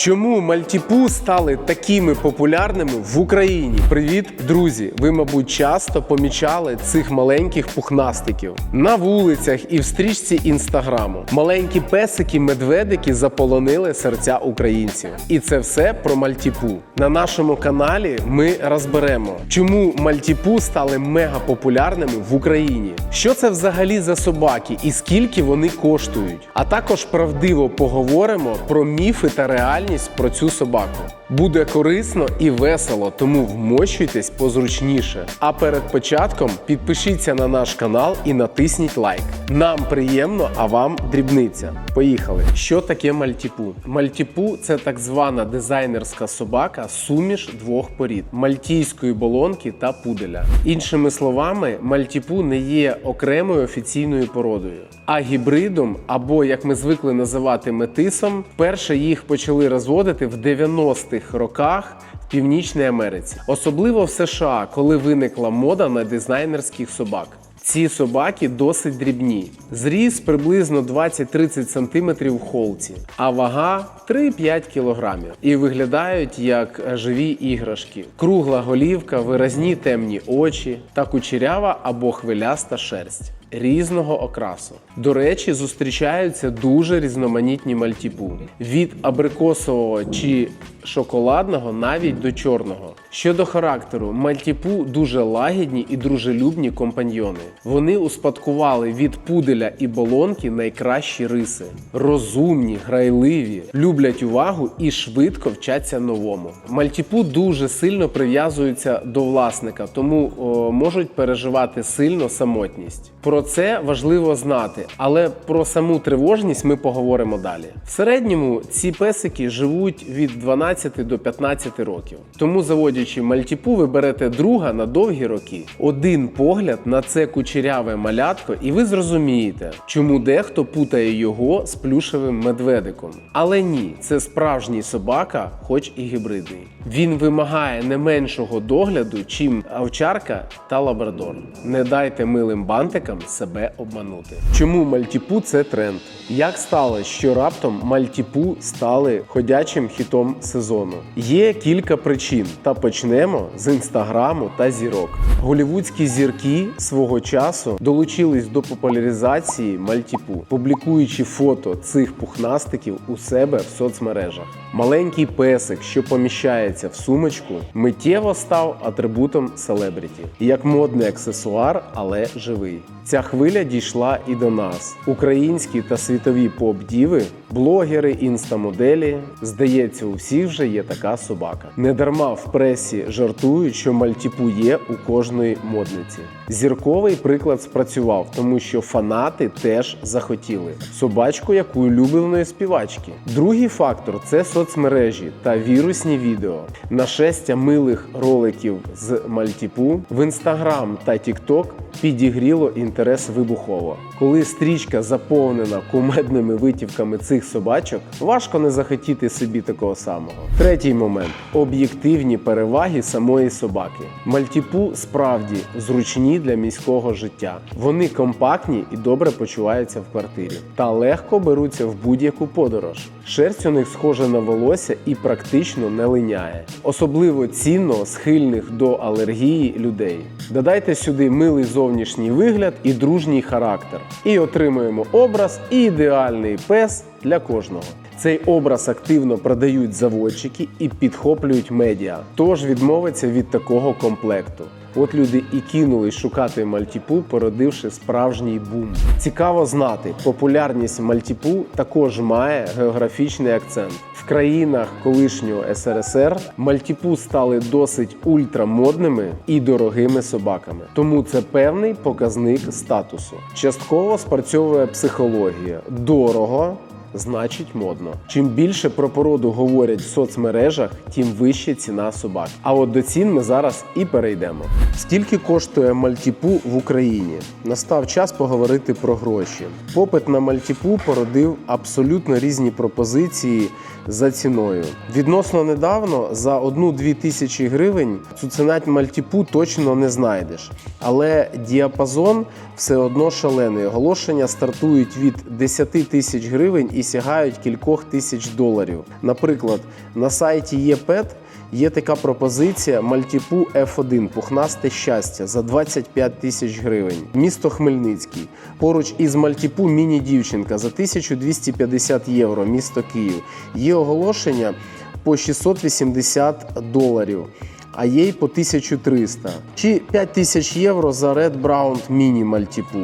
Чому мальтіпу стали такими популярними в Україні? Привіт, друзі! Ви, мабуть, часто помічали цих маленьких пухнастиків на вулицях і в стрічці інстаграму. Маленькі песики, медведики заполонили серця українців. І це все про мальтіпу. На нашому каналі ми розберемо, чому мальтіпу стали мега популярними в Україні. Що це взагалі за собаки і скільки вони коштують? А також правдиво поговоримо про міфи та реальність про цю собаку. Буде корисно і весело, тому вмощуйтесь позручніше. А перед початком підпишіться на наш канал і натисніть лайк. Нам приємно, а вам дрібниця. Поїхали. Що таке мальтіпу? Мальтіпу це так звана дизайнерська собака, суміш двох порід мальтійської болонки та пуделя. Іншими словами, мальтіпу не є окремою офіційною породою, а гібридом, або як ми звикли називати метисом, перше їх почали розводити в 90-х роках. в Північній Америці, особливо в США, коли виникла мода на дизайнерських собак. Ці собаки досить дрібні. Зріс приблизно 20-30 см в холці, а вага 3-5 кг. І виглядають як живі іграшки. Кругла голівка, виразні темні очі та кучерява або хвиляста шерсть. Різного окрасу. До речі, зустрічаються дуже різноманітні мальтіпу від абрикосового чи шоколадного навіть до чорного. Щодо характеру, мальтіпу дуже лагідні і дружелюбні компаньйони. Вони успадкували від пуделя і болонки найкращі риси: розумні, грайливі, люблять увагу і швидко вчаться новому. Мальтіпу дуже сильно прив'язуються до власника, тому о, можуть переживати сильно самотність. Про це важливо знати, але про саму тривожність ми поговоримо далі. В середньому ці песики живуть від 12 до 15 років. Тому, заводячи мальтіпу, ви берете друга на довгі роки. Один погляд на це кучеряве малятко, і ви зрозумієте, чому дехто путає його з плюшевим медведиком. Але ні, це справжній собака, хоч і гібридний. Він вимагає не меншого догляду, чим овчарка та лабрадор. Не дайте милим бантикам себе обманути. Чому мальтіпу це тренд? Як сталося, що раптом мальтіпу стали ходячим хітом сезону? Є кілька причин, та почнемо з інстаграму та зірок. Голівудські зірки свого часу долучились до популяризації мальтіпу, публікуючи фото цих пухнастиків у себе в соцмережах. Маленький песик, що поміщається в сумочку, миттєво став атрибутом селебріті, як модний аксесуар, але живий. Ця хвиля дійшла і до нас. Українські та світові поп-діви, блогери, інстамоделі. Здається, у всіх вже є така собака. Недарма в пресі жартують, що мальтіпу є у кожної модниці. Зірковий приклад спрацював, тому що фанати теж захотіли собачку, як у улюбленої співачки. Другий фактор це соцмережі та вірусні відео. Нашестя милих роликів з мальтіпу в інстаграм та тікток підігріло інтерес вибухово. Коли стрічка заповнена кумедними витівками цих собачок, важко не захотіти собі такого самого. Третій момент об'єктивні переваги самої собаки. Мальтіпу справді зручні для міського життя. Вони компактні і добре почуваються в квартирі та легко беруться в будь-яку подорож. Шерсть у них схожа на волосся і практично не линяє. Особливо цінно схильних до алергії людей. Додайте сюди милий зовнішній вигляд і дружній характер. І отримуємо образ і ідеальний пес для кожного. Цей образ активно продають заводчики і підхоплюють медіа. Тож відмовиться від такого комплекту. От люди і кинулись шукати мальтіпу, породивши справжній бум. Цікаво знати, популярність мальтіпу також має географічний акцент. В країнах колишнього СРСР мальтіпу стали досить ультрамодними і дорогими собаками. Тому це певний показник статусу. Частково спрацьовує психологія. Дорого значить модно. Чим більше про породу говорять в соцмережах, тим вища ціна собак. А от до цін ми зараз і перейдемо. Скільки коштує мальтіпу в Україні? Настав час поговорити про гроші. Попит на мальтіпу породив абсолютно різні пропозиції за ціною. Відносно недавно за 1-2 тисячі гривень цуценят мальтіпу точно не знайдеш. Але діапазон все одно шалений. Оголошення стартують від 10 тисяч гривень і сягають кількох тисяч доларів. Наприклад, на сайті ЄПЕТ Є така пропозиція Мальтіпу F1 пухнасте щастя за 25 тисяч гривень. Місто Хмельницький. Поруч із Мальтіпу міні-дівчинка за 1250 євро. Місто Київ. Є оголошення по 680 доларів. А є й по 1300 чи 5000 євро за Red Brown Mini Мальтіпу.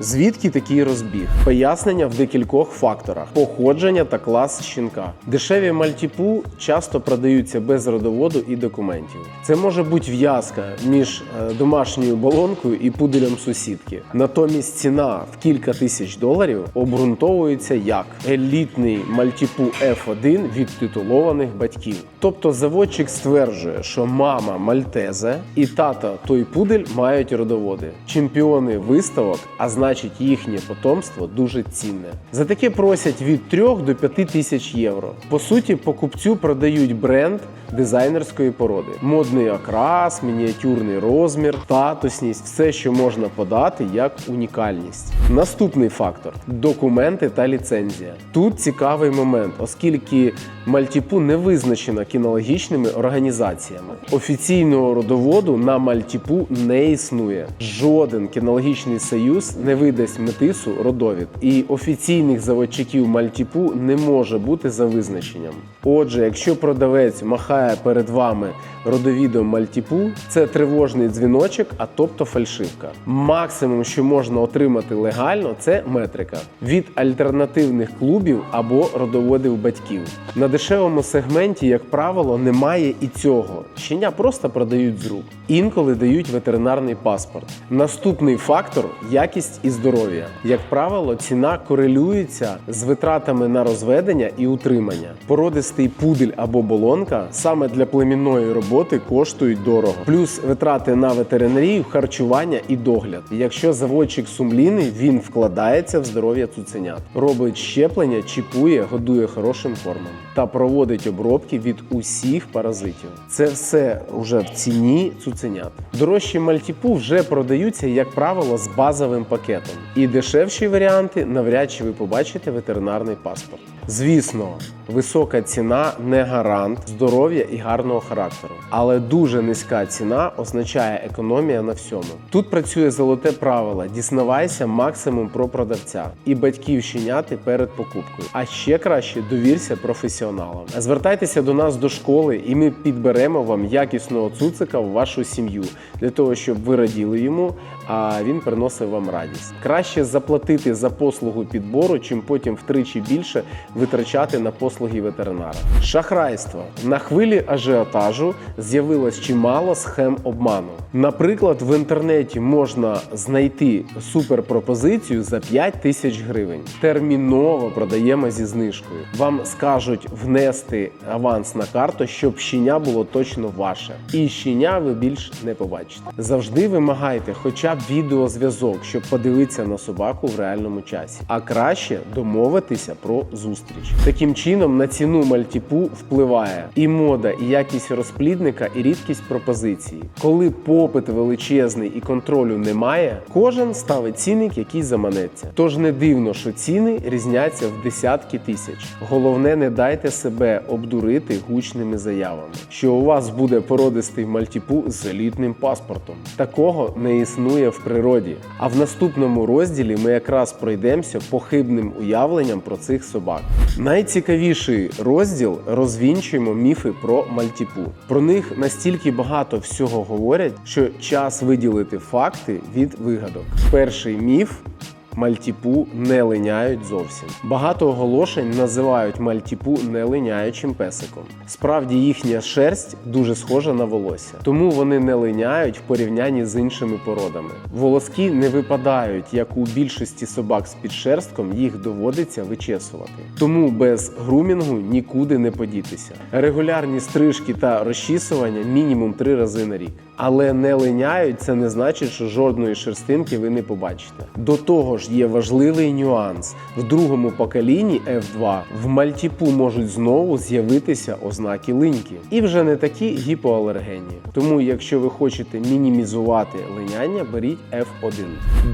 Звідки такий розбіг? Пояснення в декількох факторах: походження та клас щенка. Дешеві мальтіпу часто продаються без родоводу і документів. Це може бути в'язка між е, домашньою балонкою і пуделем сусідки. Натомість ціна в кілька тисяч доларів обґрунтовується як елітний мальтіпу F1 від титулованих батьків. Тобто заводчик стверджує, що мама мальтезе і тата той пудель мають родоводи, чемпіони виставок, а значить їхнє потомство дуже цінне. За таке просять від 3 до 5 тисяч євро. По суті, покупцю продають бренд дизайнерської породи, модний окрас, мініатюрний розмір, статусність, все, що можна подати як унікальність. Наступний фактор документи та ліцензія. Тут цікавий момент, оскільки Мальтіпу не визначена кінологічними організаціями. Офіційного родоводу на Мальтіпу не існує. Жоден кінологічний союз не видасть метису родовід, і офіційних заводчиків Мальтіпу не може бути за визначенням. Отже, якщо продавець махає перед вами родовідом Мальтіпу, це тривожний дзвіночок, а тобто фальшивка. Максимум, що можна отримати легально, це метрика від альтернативних клубів або родоводів батьків. На дешевому сегменті, як правило, немає і цього. Щеня просто продають з рук. Інколи дають ветеринарний паспорт. Наступний фактор якість і здоров'я. Як правило, ціна корелюється з витратами на розведення і утримання. Породистий пудель або болонка саме для племінної роботи коштують дорого. Плюс витрати на ветеринарію, харчування і догляд. Якщо заводчик сумлінний, він вкладається в здоров'я цуценят, робить щеплення, чіпує, годує хорошим кормом та проводить обробки від усіх паразитів. Це все вже в ціні цуценят. Дорожчі мальтіпу вже продаються, як правило, з базовим пакетом. І дешевші варіанти навряд чи ви побачите ветеринарний паспорт. Звісно, висока ціна не гарант здоров'я і гарного характеру, але дуже низька ціна означає економія на всьому. Тут працює золоте правило: дізнавайся максимум про продавця і батьків щеняти перед покупкою. А ще краще довірся професіоналам. Звертайтеся до нас до школи, і ми підберемо вам якісного цуцика в вашу сім'ю для того, щоб ви раділи йому, а він приносив вам радість. Краще заплатити за послугу підбору, чим потім втричі більше витрачати на послуги ветеринара. Шахрайство на хвилі ажіотажу з'явилось чимало схем обману. Наприклад, в інтернеті можна знайти суперпропозицію за 5 тисяч гривень. Терміново продаємо зі знижкою. Вам скажуть внести аванс на карту, щоб щеня було точно ваше. І щеня ви більш не побачите. Завжди вимагайте хоча б відеозв'язок, щоб подивитися на собаку в реальному часі. А краще домовитися про зустріч. Таким чином на ціну мальтіпу впливає і мода, і якість розплідника, і рідкість пропозиції. Коли попит величезний і контролю немає, кожен ставить цінник, який заманеться. Тож не дивно, що ціни різняться в десятки тисяч. Головне, не дайте себе обдурити гучними заявами, що у вас буде породистий мальтіпу з елітним паспортом. Такого не існує в природі. А в наступному розділі ми якраз пройдемося по хибним уявленням про цих собак. Найцікавіший розділ розвінчуємо міфи про мальтіпу. Про них настільки багато всього говорять, що час виділити факти від вигадок. Перший міф. Мальтіпу не линяють зовсім. Багато оголошень називають мальтіпу нелиняючим песиком. Справді їхня шерсть дуже схожа на волосся, тому вони не линяють в порівнянні з іншими породами. Волоски не випадають, як у більшості собак з підшерстком, їх доводиться вичесувати. Тому без грумінгу нікуди не подітися. Регулярні стрижки та розчісування мінімум три рази на рік. Але не линяють, це не значить, що жодної шерстинки ви не побачите. До того ж, ж є важливий нюанс: в другому поколінні F2 в мальтіпу можуть знову з'явитися ознаки линьки, і вже не такі гіпоалергенні. Тому, якщо ви хочете мінімізувати линяння, беріть F1.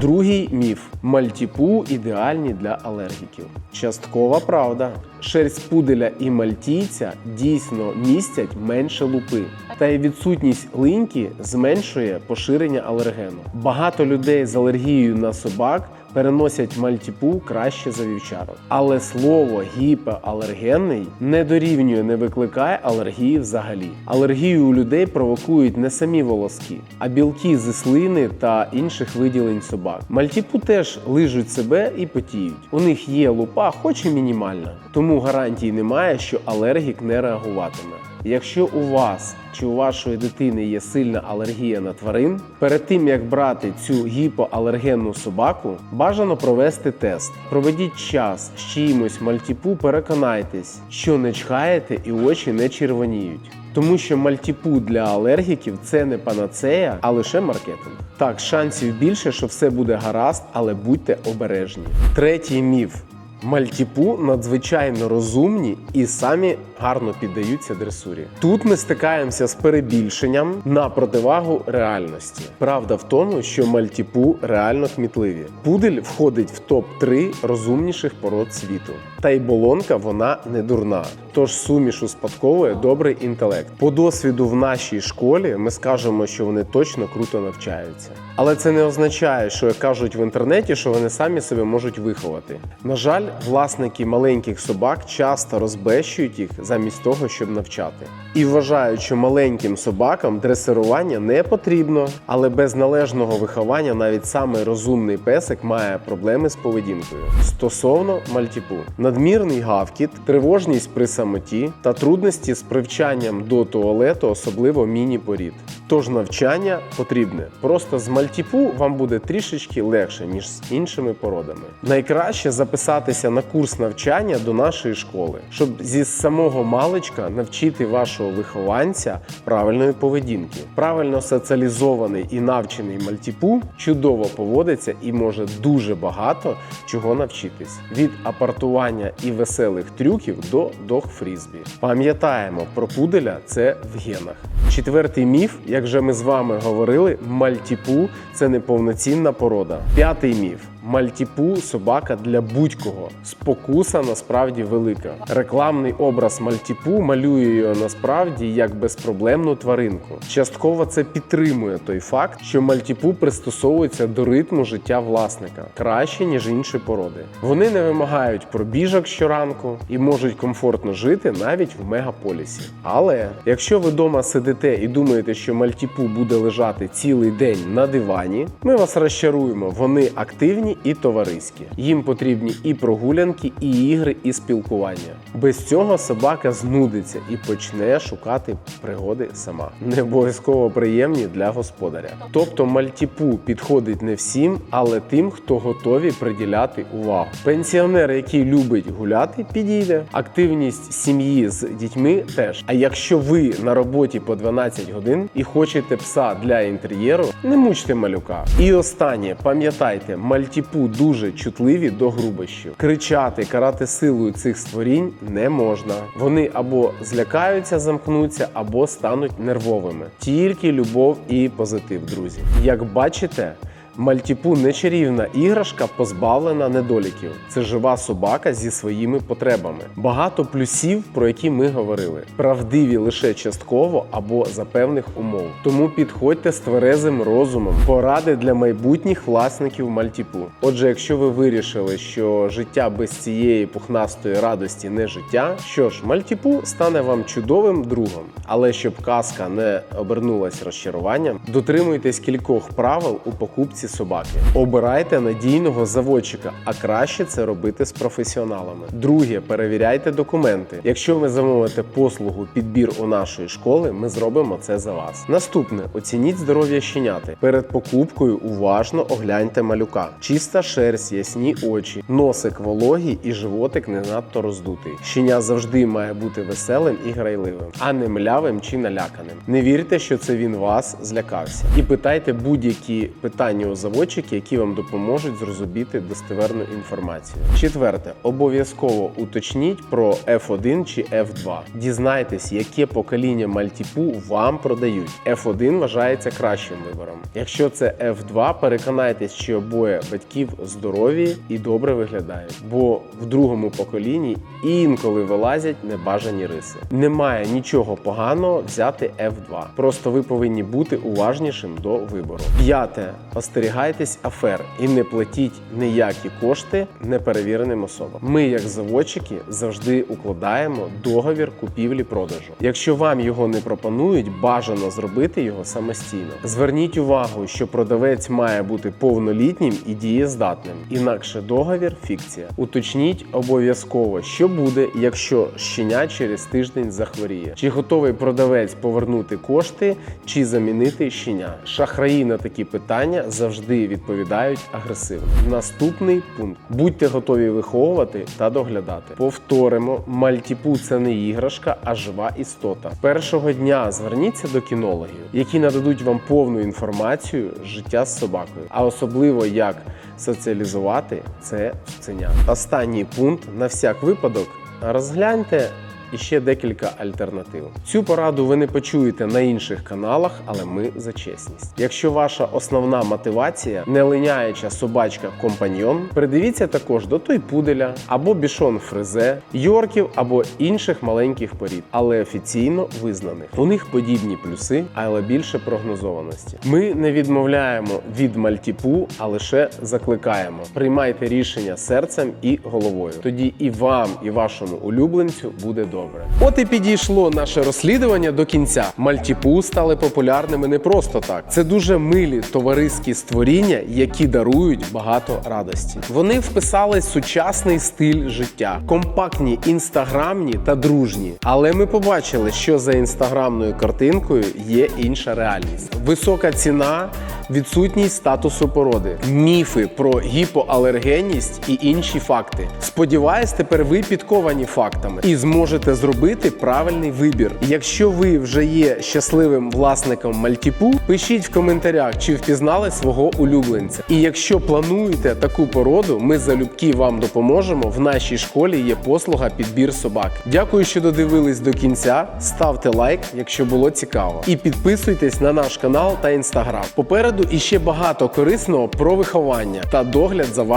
Другий міф: мальтіпу ідеальні для алергіків. Часткова правда. Шерсть пуделя і мальтійця дійсно містять менше лупи, та й відсутність линьки зменшує поширення алергену. Багато людей з алергією на собак переносять мальтіпу краще за вівчарок. Але слово гіпоалергенний не дорівнює, не викликає алергії взагалі. Алергію у людей провокують не самі волоски, а білки зі слини та інших виділень собак. Мальтіпу теж лижуть себе і потіють. У них є лупа, хоч і мінімальна. Тому гарантій немає, що алергік не реагуватиме. Якщо у вас чи у вашої дитини є сильна алергія на тварин, перед тим як брати цю гіпоалергенну собаку, бажано провести тест. Проведіть час з чиїмось мальтіпу, переконайтесь, що не чхаєте і очі не червоніють. Тому що мальтіпу для алергіків це не панацея, а лише маркетинг. Так, шансів більше, що все буде гаразд, але будьте обережні. Третій міф. Мальтіпу надзвичайно розумні і самі гарно піддаються дресурі. Тут ми стикаємося з перебільшенням на противагу реальності. Правда в тому, що мальтіпу реально кмітливі. Пудель входить в топ 3 розумніших пород світу. Та й болонка вона не дурна. Тож суміш успадковує добрий інтелект. По досвіду в нашій школі ми скажемо, що вони точно круто навчаються. Але це не означає, що як кажуть в інтернеті, що вони самі себе можуть виховати. На жаль, власники маленьких собак часто розбещують їх замість того, щоб навчати. І вважають, що маленьким собакам дресирування не потрібно, але без належного виховання навіть самий розумний песик має проблеми з поведінкою. Стосовно мальтіпу, надмірний гавкіт, тривожність при самоті та трудності з привчанням до туалету, особливо міні-порід. Тож навчання потрібне. Просто з мальтіпу вам буде трішечки легше, ніж з іншими породами. Найкраще записатися на курс навчання до нашої школи, щоб зі самого маличка навчити вашого вихованця правильної поведінки. Правильно соціалізований і навчений мальтіпу чудово поводиться і може дуже багато чого навчитись від апартування і веселих трюків до дог-фрізбі. Пам'ятаємо про пуделя це в генах. Четвертий міф, як вже ми з вами говорили, мальтіпу це неповноцінна порода. П'ятий міф. Мальтіпу собака для будь-кого. Спокуса насправді велика. Рекламний образ мальтіпу малює його насправді як безпроблемну тваринку. Частково це підтримує той факт, що мальтіпу пристосовується до ритму життя власника краще ніж інші породи. Вони не вимагають пробіжок щоранку і можуть комфортно жити навіть в мегаполісі. Але якщо ви вдома сидите і думаєте, що мальтіпу буде лежати цілий день на дивані, ми вас розчаруємо. Вони активні і товариські. Їм потрібні і прогулянки, і ігри, і спілкування. Без цього собака знудиться і почне шукати пригоди сама. Не обов'язково приємні для господаря. Тобто мальтіпу підходить не всім, але тим, хто готові приділяти увагу. Пенсіонер, який любить гуляти, підійде. Активність сім'ї з дітьми теж. А якщо ви на роботі по 12 годин і хочете пса для інтер'єру, не мучте малюка. І останнє, пам'ятайте, мальтіпу дуже чутливі до грубощів. Кричати, карати силою цих створінь не можна. Вони або злякаються, замкнуться, або стануть нервовими. Тільки любов і позитив, друзі. Як бачите. Мальтіпу не чарівна іграшка, позбавлена недоліків. Це жива собака зі своїми потребами. Багато плюсів, про які ми говорили, правдиві лише частково або за певних умов. Тому підходьте з тверезим розумом, поради для майбутніх власників мальтіпу. Отже, якщо ви вирішили, що життя без цієї пухнастої радості не життя, що ж, мальтіпу стане вам чудовим другом. Але щоб казка не обернулась розчаруванням, дотримуйтесь кількох правил у покупці собаки. Обирайте надійного заводчика, а краще це робити з професіоналами. Друге, перевіряйте документи. Якщо ви замовите послугу підбір у нашої школи, ми зробимо це за вас. Наступне оцініть здоров'я щеняти. Перед покупкою уважно огляньте малюка. Чиста шерсть, ясні очі, носик вологий і животик не надто роздутий. Щеня завжди має бути веселим і грайливим, а не млявим чи наляканим. Не вірте, що це він вас злякався. І питайте будь-які питання у відеозаводчики, які вам допоможуть зрозуміти достеверну інформацію. Четверте, обов'язково уточніть про F1 чи F2. Дізнайтесь, яке покоління мальтіпу вам продають. F1 вважається кращим вибором. Якщо це F2, переконайтесь, що обоє батьків здорові і добре виглядають, бо в другому поколінні інколи вилазять небажані риси. Немає нічого поганого взяти F2. Просто ви повинні бути уважнішим до вибору. П'яте. Остерігайтесь афер і не платіть ніякі кошти неперевіреним особам. Ми, як заводчики, завжди укладаємо договір купівлі-продажу. Якщо вам його не пропонують, бажано зробити його самостійно. Зверніть увагу, що продавець має бути повнолітнім і дієздатним, інакше договір фікція. Уточніть обов'язково, що буде, якщо щеня через тиждень захворіє. Чи готовий продавець повернути кошти, чи замінити щеня? Шахраї на такі питання завжди відповідають агресивно. Наступний пункт: будьте готові виховувати та доглядати. Повторимо, мальтіпу це не іграшка, а жива істота. Першого дня зверніться до кінологів, які нададуть вам повну інформацію життя з собакою, а особливо як соціалізувати це цуценя. Останній пункт на всяк випадок. Розгляньте іще декілька альтернатив. Цю пораду ви не почуєте на інших каналах, але ми за чесність. Якщо ваша основна мотивація не линяюча собачка компаньйон, придивіться також до той пуделя або бішон фризе, йорків або інших маленьких порід, але офіційно визнаних. У них подібні плюси, але більше прогнозованості. Ми не відмовляємо від мальтіпу, а лише закликаємо. Приймайте рішення серцем і головою. Тоді і вам, і вашому улюбленцю буде добре. От і підійшло наше розслідування до кінця. Мальтіпу стали популярними не просто так. Це дуже милі товариські створіння, які дарують багато радості. Вони вписали сучасний стиль життя, компактні, інстаграмні та дружні. Але ми побачили, що за інстаграмною картинкою є інша реальність. Висока ціна, відсутність статусу породи, міфи про гіпоалергенність і інші факти. Сподіваюсь, тепер ви підковані фактами і зможете зробити правильний вибір. Якщо ви вже є щасливим власником мальтіпу, пишіть в коментарях, чи впізнали свого улюбленця. І якщо плануєте таку породу, ми залюбки вам допоможемо. В нашій школі є послуга підбір собак. Дякую, що додивились до кінця. Ставте лайк, якщо було цікаво, і підписуйтесь на наш канал та інстаграм. Попереду іще багато корисного про виховання та догляд за вашим